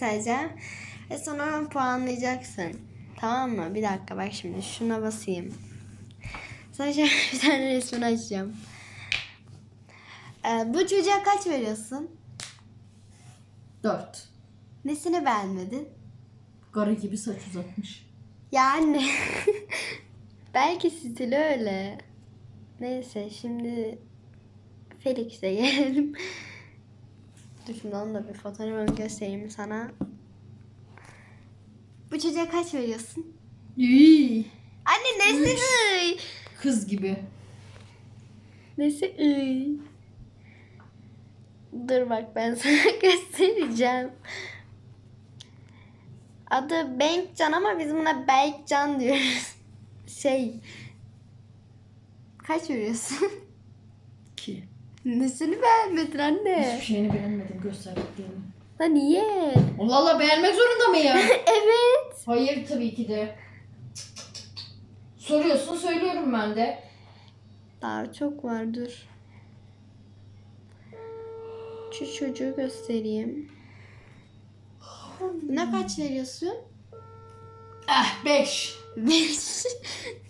göstereceğim. Ve sonra puanlayacaksın. Tamam mı? Bir dakika bak şimdi şuna basayım. Sana şöyle bir tane resmini açacağım. Ee, bu çocuğa kaç veriyorsun? Dört. Nesini beğenmedin? Garı gibi saç uzatmış. Yani belki stili öyle. Neyse şimdi Felix'e gelelim. Şimdi onu da bir fotoğrafını göstereyim sana. Bu çocuğa kaç veriyorsun? İyi. Anne nesi Üç. ıy? Kız gibi. Nesi ıy? Dur bak ben sana göstereceğim. Adı Benkcan ama biz buna Belkcan diyoruz. Şey. Kaç veriyorsun? Nesini beğenmedin anne? Hiçbir şeyini beğenmedim gösterdiklerini. La niye? Allah Allah beğenmek zorunda mı ya? evet. Hayır tabii ki de. Soruyorsun söylüyorum ben de. Daha çok var dur. Şu çocuğu göstereyim. Buna kaç veriyorsun? Eh beş. Beş.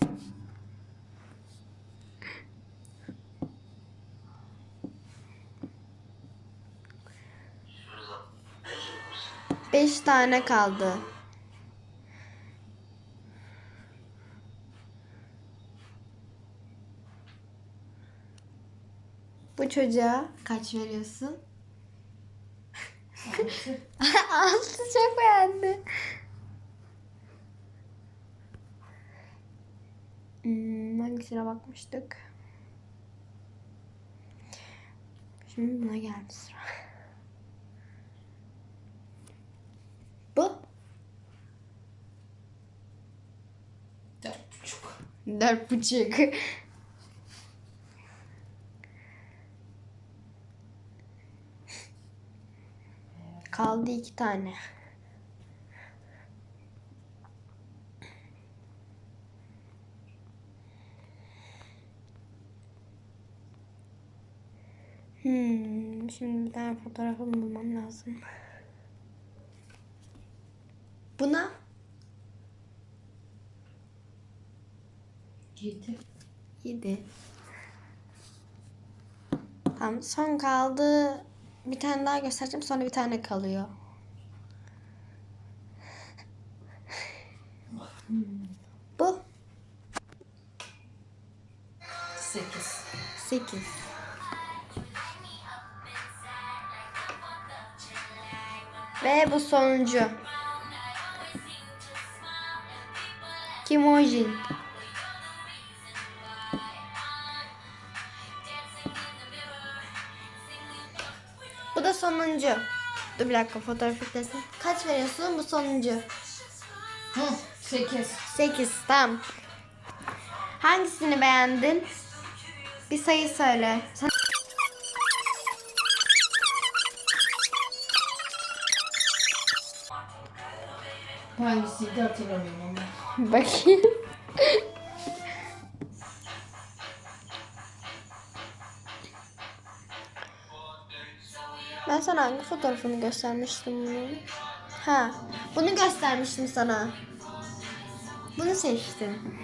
Beş tane kaldı. Bu çocuğa kaç veriyorsun? Altı çok beğendi. Hmm, hangisine bakmıştık? Şimdi buna geldi sıra. Bu? Dört buçuk. Dört buçuk. Kaldı iki tane. Hmm, şimdi bir tane fotoğrafımı bulmam lazım. Buna Yedi. 7. Tamam son kaldı. Bir tane daha göstereceğim sonra bir tane kalıyor. Bu Sekiz. 8. Ve bu sonuncu. Kimojin. Da sonuncu. Dur bir dakika fotoğraf yüklesin. Kaç veriyorsun? Bu sonuncu. Hı, sekiz. 8 tamam. Hangisini beğendin? Bir sayı söyle. Sen- Hangisiydi hatırlamıyorum ama. Bakayım. Ben sana hangi fotoğrafını göstermiştim bunu? Ha, bunu göstermiştim sana. Bunu seçtim.